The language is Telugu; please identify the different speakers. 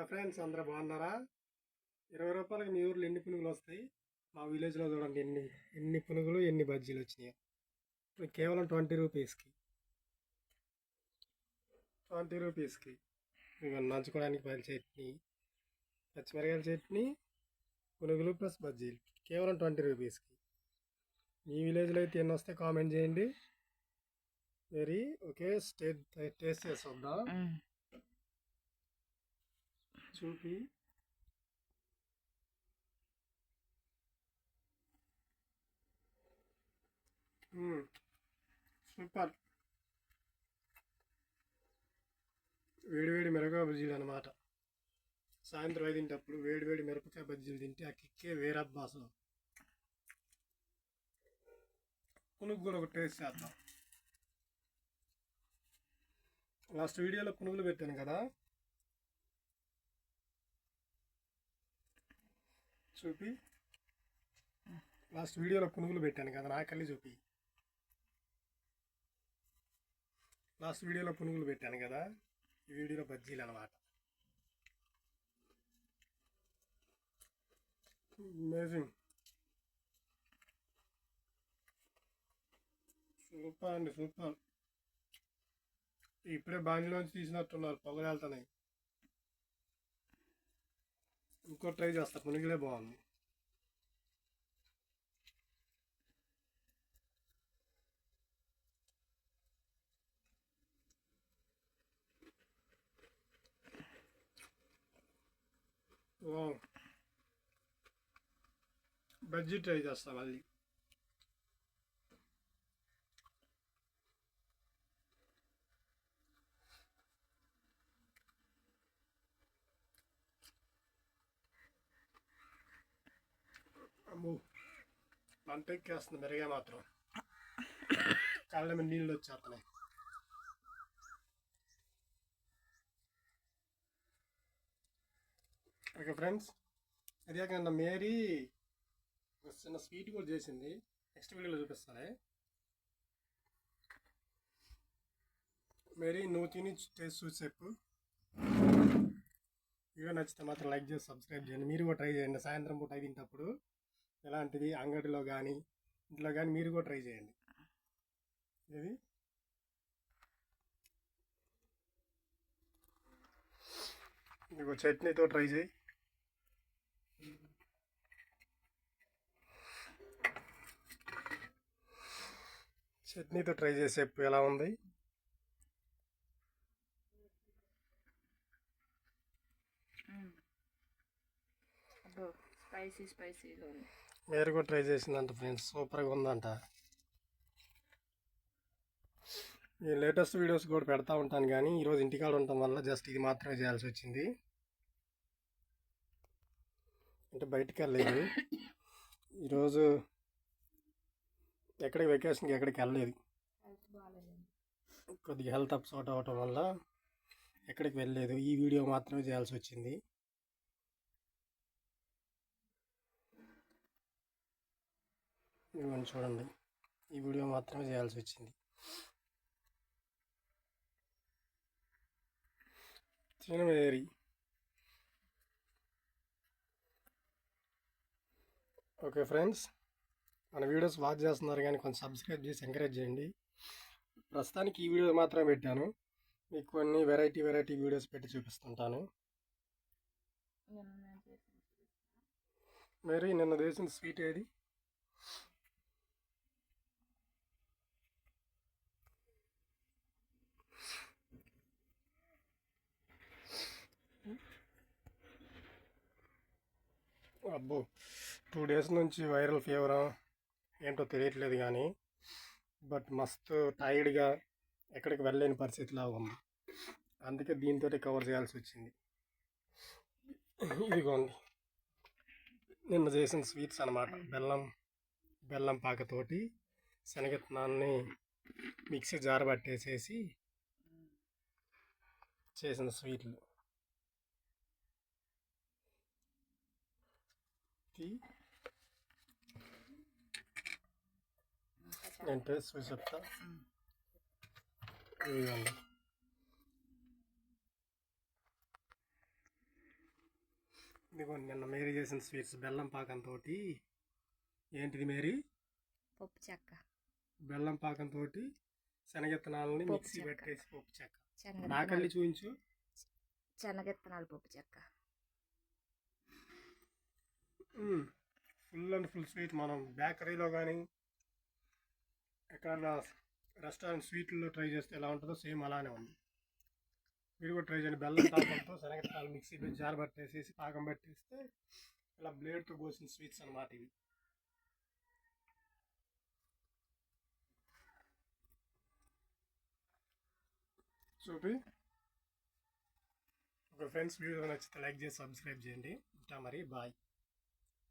Speaker 1: హలో ఫ్రెండ్స్ అందరూ బాగున్నారా? ఇరవై రూపాయలకి మీ ఊర్లో ఎన్ని పునుగులు వస్తాయి? మా విలేజ్లో చూడండి ఎన్ని ఎన్ని పునుగులు ఎన్ని బజ్జీలు వచ్చినాయి. ఇప్పుడు కేవలం ట్వంటీ రూపీస్కి. ట్వంటీ రూపీస్కి. నంచుకోవడానికి పది చట్నీ పచ్చిమిరకాయల చట్నీ పునుగులు ప్లస్ బజ్జీలు. కేవలం ట్వంటీ రూపీస్కి. మీ విలేజ్లో అయితే ఎన్ని వస్తే కామెంట్ చేయండి. వెరీ ఓకే స్టేట్ టేస్ట్ చేసి వద్దాం చూపి సూపర్ వేడివేడి మిరపకాయ బజ్జీలు అనమాట సాయంత్రం ఐదింటప్పుడు వేడివేడి మిరపకాయ బజ్జీలు తింటే ఆ కిక్కే వేరబ్బా అసలు పునుగు కూడా ఒక టేస్ట్ చేద్దాం. లాస్ట్ వీడియోలో పునుగులు పెట్టాను కదా? చూపి. లాస్ట్ వీడియోలో పునుగులు పెట్టాను కదా నాకల్లి చూపి. లాస్ట్ వీడియోలో పునుగులు పెట్టాను కదా ఈ వీడియోలో బజ్జీలు అనమాట అమేజింగ్ సూపర్ అండి సూపర్ ఇప్పుడే బాంజీలోంచి తీసినట్టున్నారు పొగలు వెళ్తున్నాయి ఇంకో ట్రై చేస్తా పునుగులే బాగుంది వావ్. బజ్జీ ట్రై చేస్తా మళ్ళీ అమ్మో. మంట ఎక్కేస్తుంది మెరుగా మాత్రం. కళ్ళ మీద నీళ్ళు వచ్చేస్తున్నాయి. ఓకే ఫ్రెండ్స్ అదే కాకుండా మేరీ ఒక చిన్న స్వీట్ కూడా చేసింది. నెక్స్ట్ వీడియోలో చూపిస్తానే మేరీ నువ్వు తిని టేస్ట్ చూసి చెప్పు. వీడియో నచ్చితే మాత్రం లైక్ చేసి సబ్స్క్రైబ్ చేయండి. మీరు కూడా ట్రై చేయండి. సాయంత్రం పూట అయి తింటప్పుడు. ఎలాంటిది? అంగడిలో కానీ ఇంట్లో కానీ మీరు కూడా ట్రై చేయండి. ఇది నీకు చట్నీతో ట్రై చేయి. చట్నీతో ట్రై చేసి చెప్పు ఎలా ఉంది?
Speaker 2: అబ్బో స్పైసీ స్పైసీగా ఉంది.
Speaker 1: మీరు కూడా ట్రై చేసిందంట ఫ్రెండ్స్. సూపర్గా ఉందంట. ఈ లేటెస్ట్ వీడియోస్ కూడా పెడతా ఉంటాను కానీ ఈరోజు ఇంటికాడ ఉండటం వల్ల జస్ట్ ఇది మాత్రమే చేయాల్సి వచ్చింది. అంటే బయటికి వెళ్ళలేదు. ఈరోజు ఎక్కడికి వెకేషన్కి ఎక్కడికి వెళ్ళలేదు. కొద్దిగా హెల్త్ అప్సౌట్ అవ్వటం వల్ల ఎక్కడికి వెళ్ళలేదు. ఈ వీడియో మాత్రమే చేయాల్సి వచ్చింది. ఇదిగోండి చూడండి. ఈ వీడియో మాత్రమే చేయాల్సి వచ్చింది. చిన్నమేరి ఓకే ఫ్రెండ్స్ మన వీడియోస్ వాచ్ చేస్తున్నారు కానీ కొంచెం సబ్స్క్రైబ్ చేసి ఎంకరేజ్ చేయండి. ప్రస్తుతానికి ఈ వీడియో మాత్రమే పెట్టాను. మీకు కొన్ని వెరైటీ వెరైటీ వీడియోస్ పెట్టి చూపిస్తుంటాను. మరి నిన్న చేసిన స్వీట్ ఏది? అబ్బో టూ డేస్ నుంచి వైరల్ ఫీవర్ ఏంటో తెలియట్లేదు కానీ బట్ మస్తు టైర్డ్గా ఎక్కడికి వెళ్ళలేని పరిస్థితిలా ఉంది. అందుకే దీంతో కవర్ చేయాల్సి వచ్చింది. ఇదిగోండి. నిన్న చేసిన స్వీట్స్ అన్నమాట. బెల్లం బెల్లం పాకతోటి శనగత్నాన్ని మిక్సీ జార పట్టేసేసి చేసిన స్వీట్లు నేను టేస్ట్ చూసి చెప్తా ఇదిగోండి నిన్న మేరీ చేసిన స్వీట్స్ బెల్లం పాకంతో ఏంటిది మేరీ?
Speaker 2: పప్పు చెక్క.
Speaker 1: బెల్లం పాకంతో శనగిత్తనాలని మిక్సీ. పెట్టేసి పప్పు చెక్క. నాకెళ్ళి చూపించు
Speaker 2: శనగెత్తనాలు పప్పు చెక్క.
Speaker 1: ఫుల్ అండ్ ఫుల్ స్వీట్ మనం బేకరీలో కానీ ఎక్కడన్నా రెస్టారెంట్ స్వీట్లో ట్రై చేస్తే ఎలా ఉంటుందో సేమ్ అలానే ఉంది. మీరు కూడా ట్రై చేయండి. బెల్లం పాకంతో శనగత్తాలు మిక్సీ పెట్టి పట్టేసేసి పాకం పట్టేస్తే ఇలా బ్లేడ్తో కోసిన స్వీట్స్ అన్నమాట ఇవి. చూపి. ఒక ఫ్రెండ్స్ వీడియో నచ్చితే లైక్ చేసి సబ్స్క్రైబ్ చేయండి. ఉంటా మరి. బాయ్.